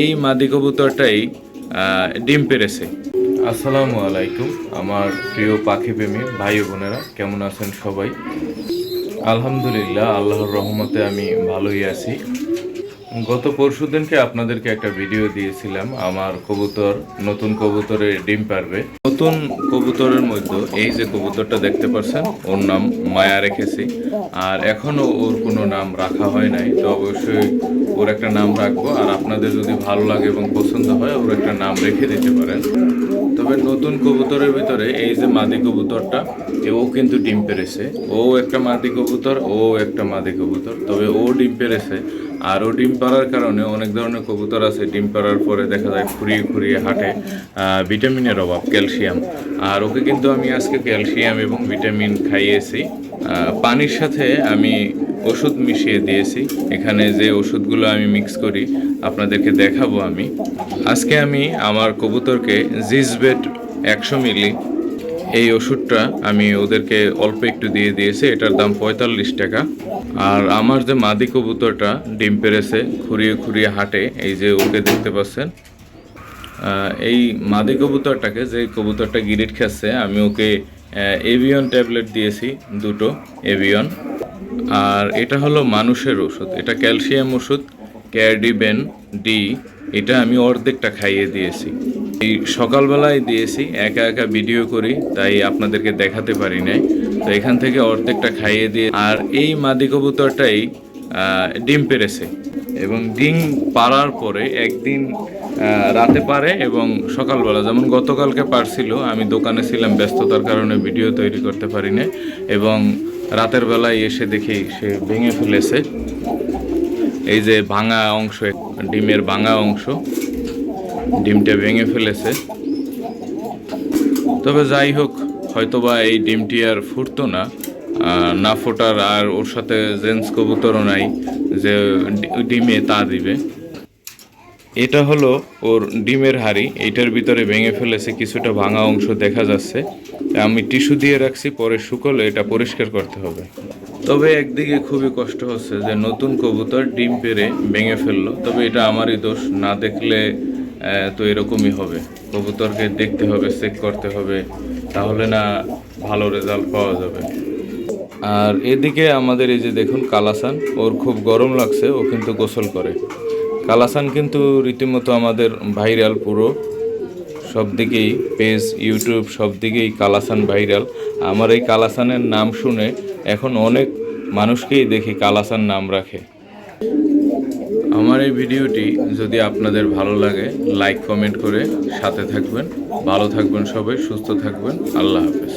এই মাদি কবুতরটাই ডিম পেরেছে। আসসালামু আলাইকুম, আমার প্রিয় পাখি প্রেমী ভাই বোনেরা, কেমন আছেন সবাই? আলহামদুলিল্লাহ, আল্লাহর রহমতে আমি ভালোই আছি। গত পরশুদিনকে আপনাদেরকে একটা ভিডিও দিয়েছিলাম, আমার কবুতর, নতুন কবুতরে ডিম পারবে। নতুন কবুতরের মধ্যে, এই যে কবুতরটা দেখতে পাচ্ছেন, ওর নাম মায়া রেখেছি। আর এখনও ওর কোনো নাম রাখা হয় নাই, তো অবশ্যই ওর একটা নাম রাখব। আর আপনাদের যদি ভালো লাগে এবং পছন্দ হয়, ওর একটা নাম রেখে দিতে পারেন। তবে নতুন কবুতরের ভিতরে, এই যে মাদি কবুতরটা ও কিন্তু ডিম পেরেছে। ও একটা মাদি কবুতর, ও একটা মাদি কবুতর। তবে ও ডিম পেরেছে, আর ও ডিম পাড়ার কারণে অনেক ধরনের কবুতর আছে, ডিম পাড়ার পরে দেখা যায় খুঁড়িয়ে খুঁড়িয়ে হাঁটে ভিটামিনের অভাব, ক্যালসিয়াম। আর ওকে কিন্তু আমি আজকে ক্যালসিয়াম এবং ভিটামিন খাইয়েছি। পানির সাথে আমি ওষুধ মিশিয়ে দিয়েছি। এখানে যে ওষুধগুলো আমি মিক্স করি, আপনাদেরকে দেখাবো আমি। আজকে আমি আমার কবুতরকে জিসবেট একশো মিলি এই ওষুধটা আমি ওদেরকে অল্প একটু দিয়ে দিয়েছি, এটার দাম পঁয়তাল্লিশ টাকা। আর আমার যে মাদি কবুতরটা ডিম পেরেছে, খুঁড়িয়ে খুঁড়িয়ে হাঁটে, এই যে ওকে দেখতে পাচ্ছেন। এই মাদি কবুতরটাকে যে কবুতরটা গিরিট খাচ্ছে আমি ওকে এভিয়ন ট্যাবলেট দিয়েছি, দুটো এভিয়ন। আর এটা হলো মানুষের ওষুধ, এটা ক্যালসিয়াম ওষুধ, ক্যারডিবেন ডি, এটা আমি অর্ধেকটা খাইয়ে দিয়েছি। এই সকালবেলায় দিয়েছি, একা একা ভিডিও করি, তাই আপনাদেরকে দেখাতে পারি নাই। তো এখান থেকে অর্ধেকটা খাইয়ে দিয়ে আর এই মাদি কবুতরটাই ডিম পেরেছে। এবং ডিম পাড়ার পরে একদিন রাতে পারে এবং সকালবেলা। যেমন গতকালকে পারছিল, আমি দোকানে ছিলাম, ব্যস্ততার কারণে ভিডিও তৈরি করতে পারি না এবং রাতের বেলায় এসে দেখি সে ভেঙে ফেলেছে। এই যে ভাঙা অংশ, ডিমের ভাঙা অংশ। ডিমটা ভেঙে ফেলেছে। তবে যাই হোক, হয়তোবা এই ডিমটি আর ফুটতো না। না ফোটার আর ওর সাথে জেন্টস কবুতরও নাই যে ডিমে তা দিবে। এটা হলো ওর ডিমের হাড়ি। এইটার ভিতরে ভেঙে ফেলেছে কিছুটা ভাঙা অংশ দেখা যাচ্ছে। আমি টিস্যু দিয়ে রাখছি, পরে শুকলে এটা পরিষ্কার করতে হবে। তবে একদিকে খুবই কষ্ট হচ্ছে যে নতুন কবুতর ডিম পেরে ভেঙে ফেলল। তবে এটা আমারই দোষ, না দেখলে তো এরকমই হবে। কবুতরকে দেখতে হবে চেক করতে হবে, তাহলে না ভালো রেজাল্ট পাওয়া যাবে। আর এদিকে আমাদের এই যে দেখুন কালাসান, ওর খুব গরম লাগছে, ও কিন্তু গোসল করে। কালাসান কিন্তু রীতিমতো আমাদের ভাইরাল পুরো, সব দিকেই, পেজ, ইউটিউব, সব দিকেই কালাসান ভাইরাল। আমার এই কালাসানের নাম শুনে এখন অনেক মানুষকেই দেখি কালাসান নাম রাখে। আমার এই ভিডিওটি যদি আপনাদের ভালো লাগে লাইক কমেন্ট করে সাথে থাকবেন। ভালো থাকবেন সবাই, সুস্থ থাকবেন। আল্লাহ হাফেজ।